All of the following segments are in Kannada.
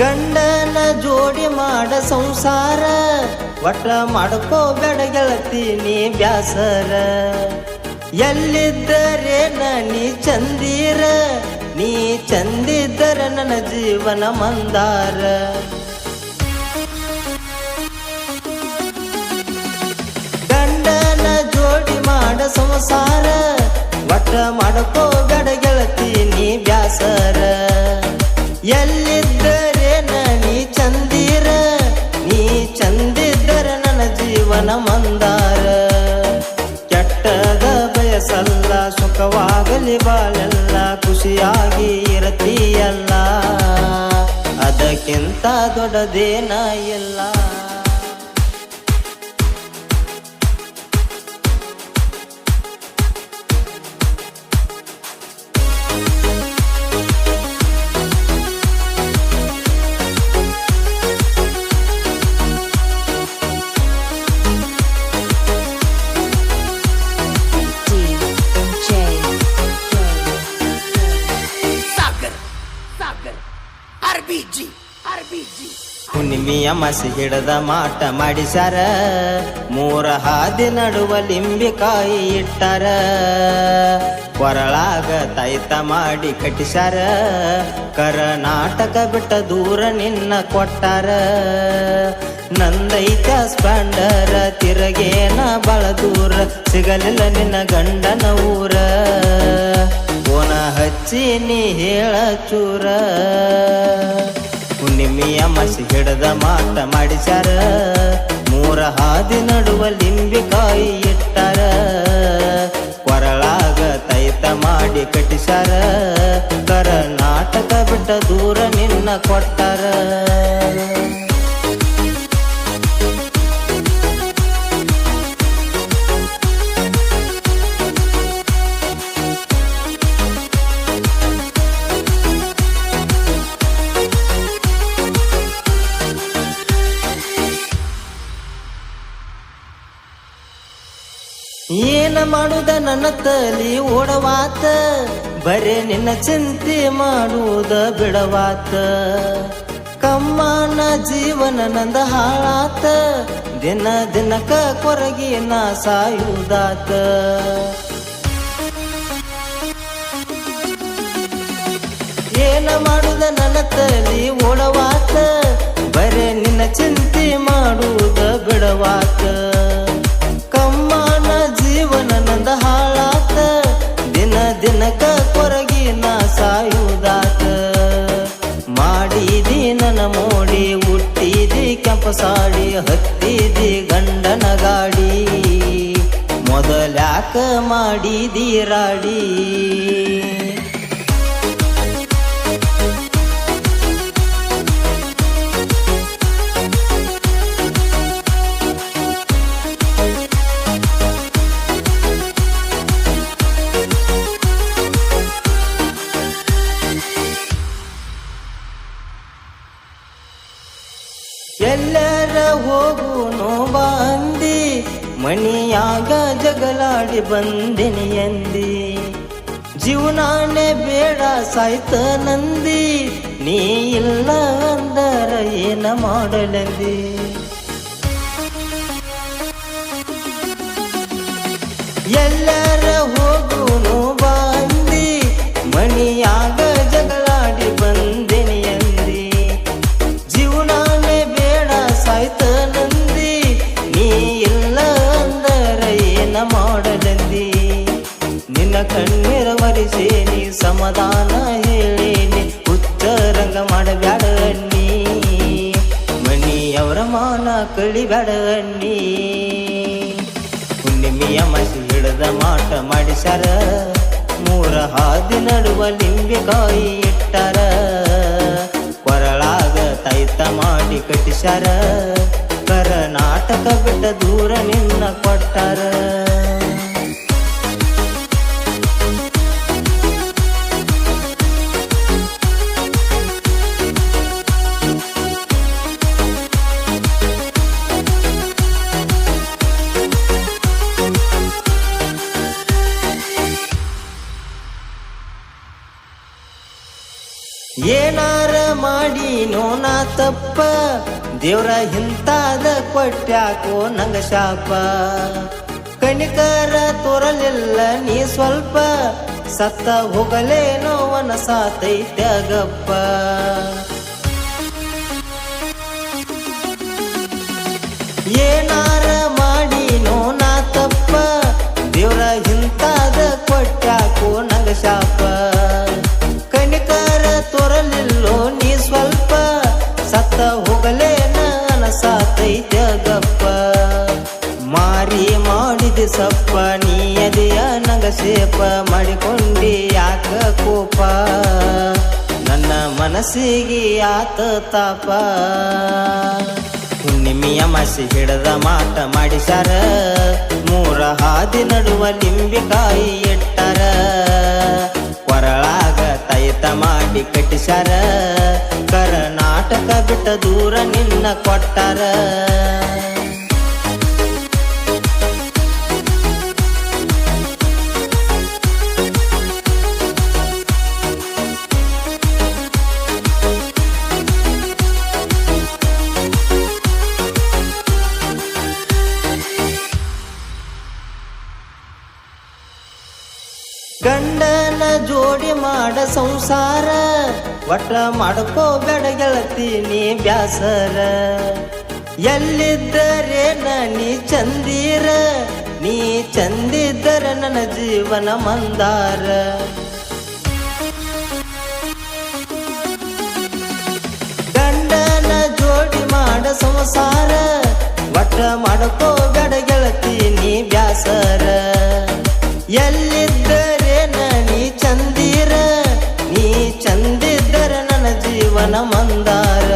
ಗಂಡನ ಜೋಡಿ ಮಾಡ ಸಂಸಾರ ಒಟ್ಟ ಮಾಡ್ಕೋಬೇಡ ಬೇಡ ನೀ ಬ್ಯಾಸರ. ಎಲ್ಲಿದ್ದರೆ ನೀ ಚಂದೀರ, ನೀ ಚಂದಿದ್ದರ ನನ್ನ ಜೀವನ ಮಂದಾರ. ಗಂಡನ ಜೋಡಿ ಮಾಡ ಸಂಸಾರ ಒಟ್ಟ ಮಾಡ್ಕೋಬೇಡ ಬೇಡ ನೀ ಬ್ಯಾಸರ. ಎಲ್ಲಿದ್ದರೆ ಸುಖವಾಗಲಿ ಬಾಳೆಲ್ಲ ಖುಷಿಯಾಗಿ ಇರತೀಯಲ್ಲ. ಅದಕ್ಕಿಂತ ದೊಡ್ಡದೇನ ಇಲ್ಲ. ಸಾಗರ್. ಹುಣ್ಣಿಮೆಯ ಮಸಿ ಹಿಡದ ಮಾಟ ಮಾಡಿಸಾರ. ಮೂರ ಹಾದಿ ನಡುವ ಲಿಂಬಿಕಾಯಿ ಇಟ್ಟಾರ. ಕೊರಳಾಗ ತೈತ ಮಾಡಿ ಕಟ್ಟಿಸಾರ. ಕರ್ನಾಟಕ ಬಿಟ್ಟ ದೂರ ನಿನ್ನ ಕೊಟ್ಟಾರ. ನಂದೈತ ಸ್ಪಂಡರ ತಿರಗೇನ ಬಳ ದೂರ. ಸಿಗಲಿಲ್ಲ ನಿನ್ನ ಗಂಡನ ಊರ. ಓನ ಹಚ್ಚಿ ನೀ ಹೇಳ ಚೂರ. ಹುಣ್ಣಿಮೆಯ ಮಸಿ ಹಿಡದ ಮಾಟ ಮಾಡಿಸ್ಯಾರ. ಮೂರ ಹಾದಿ ನಡುವ ಲಿಂಬಿಕಾಯಿ ಇಟ್ಟಾರ. ಕೊರಳಾಗ ತೈತ ಮಾಡಿ ಕಟ್ಟಿಸ್ಯಾರ. ಕರ್ನಾಟಕ ಬಿಟ್ಟ ದೂರ ನಿನ್ನ ಕೊಟ್ಟಾರ. ಏನ ಮಾಡುದ ನನ್ನ ತಲಿ ಓಡವಾತ, ಬರೇ ನಿನ್ನ ಚಿಂತೆ ಮಾಡುವುದ ಬಿಡವಾತ. ಕಮ್ಮನ ಜೀವನ ನಂದ ಹಾಳಾತ, ದಿನ ದಿನಕ ಕೊರಗಿ ನಾ ಸಾಯುವುದಾತ ಏನ ಮಾಡುದ ನನ್ನ ತಲಿ ಓಡವಾತ, ಬರೇ ನಿನ್ನ ಚಿಂತೆ ಮಾಡುವುದ ಬಿಡವಾತ. ಹುಟ್ಟಿದಿ ಕೆಂಪ ಸಾಡಿ ಹತ್ತಿದಿ ಗಂಡನ ಗಾಡಿ ಮೊದಲ್ಯಾಕ ಮಾಡಿದಿ ಎಲ್ಲರ ಹೋಗು ಬಂದಿ ಮಣಿಯಾಗ ಜಗಲಾಡಿ ಬಂದಿನಿ ಎಂದಿ ಜೀವನಾನೆ ಬೇಡ ಸಾಯ್ತ ನಂದಿ ನೀ ಇಲ್ಲ ಅಂದರ ಏನ ಮಾಡಲಂದಿ. ಎಲ್ಲರ ಹೋಗುನು ಅನ್ನಿ ಹುಣ್ಣಿಮೆಯ ಮಸಿ ಹಿಡದ ಮಾಟ ಮಾಡಿಸರ. ಮೂರ ಹಾದಿ ನಡುವ ಲಿಂಬೆಕಾಯಿ ಇಟ್ಟರ. ಕೊರಳಾಗ ತೈತ ಮಾಡಿ ಕಟ್ಟಿಸ್ಯಾರ ಕರ್ನಾಟಕ ಬಿಟ್ಟ ದೂರ ನಿನ್ನ ಕೊಟ್ಟಾರ. ಏನಾರ ಮಾಡಿನೋ ನಾ ತಪ್ಪ ದೇವ್ರ ಹಿಂತಾದ ಕೊಟ್ಯಾಕೋ ನಂಗ ಶಾಪ ಕಣಿಕರ ತೋರಲಿಲ್ಲ ನೀ ಸ್ವಲ್ಪ ಸತ್ತ ಹೋಗಲೇನೋ ವನ ಸಾತೈತ್ಯಾಗಪ್ಪ ಏನಾರ ಮಾಡಿನೋ ನಾ ತಪ್ಪ ದೇವ್ರ ಹಿಂತಾದ ಕೊಟ್ಯಾಕೋ ನಂಗ ಶಾಪ ಸೇಪ ಮಾಡಿಕೊಂಡಿ ಯಾಕ ಕೋಪ? ನನ್ನ ಮನಸ್ಸಿಗೆ ಆತ ತಾಪ. ಹುಣ್ಣಿಮೆಯ ಮಸಿ ಹಿಡದ ಮಾಟ ಮಾಡಿಸ್ಯಾರ ಮೂರ ಹಾದಿ ನಡುವ ಲಿಂಬಿಕಾಯಿ ಇಟ್ಟಾರ ಕೊರಳಾಗ ತೈತ ಮಾಡಿ ಕಟ್ಟಿಸ್ಯಾರ ಕರ್ನಾಟಕ ಬಿಟ್ಟ ದೂರ ನಿನ್ನ ಕೊಟ್ಟಾರ. ಜೋಡಿ ಮಾಡ ಸಂಸಾರ ಒಟ್ಟ ಮಾಡ್ಕೋ ಬೇಡ ನೀ ಬ್ಯಾಸರ. ಎಲ್ಲಿದ್ದರೆ ನೀ ಚಂದೀರ, ನೀ ಚಂದಿದ್ದರ ನನ್ನ ಜೀವನ ಮಂದಾರ. ಗಂಡನ ಜೋಡಿ ಮಾಡ ಸಂಸಾರ ಒಟ್ಟ ಮಾಡ್ಕೋ ಬೇಡ ನೀ ಬ್ಯಾಸರ. ಎಲ್ಲಿದ್ದರೆ ಜೀವನ ಮಂದಾರ.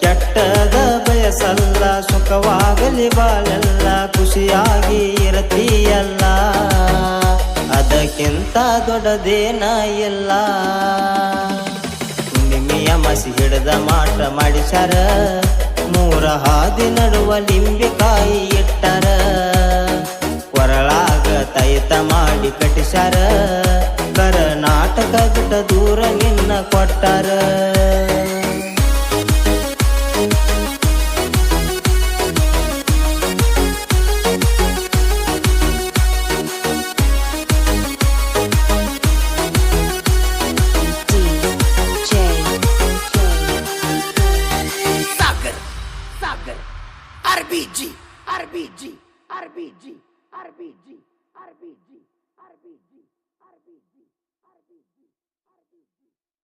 ಕೆಟ್ಟದ ಬಯಸಲ್ಲ, ಸುಖವಾಗಲಿ ಬಾಳೆಲ್ಲ, ಖುಷಿಯಾಗಿ ಇರತೀಯಲ್ಲ. ಅದಕ್ಕಿಂತ ದೊಡ್ಡದೇನ ಇಲ್ಲ. ಹುಣ್ಣಿಮೆಯ ಮಸಿ ಹಿಡಿದ ಮಾಟ ಮಾಡಿಸರ ಮೂರ ಹಾದಿ ನಡುವ ಲಿಂಬಿಕಾಯಿ ಇಟ್ಟರ. ಕೊರಳಾಗ ತೈತ ಮಾಡಿ ಕಟ್ಟಿಸ್ಯಾರ. ಕರ್ನಾಟಕ ದೂರ ನಿನ್ನ ಕೊಟ್ಟಾರ.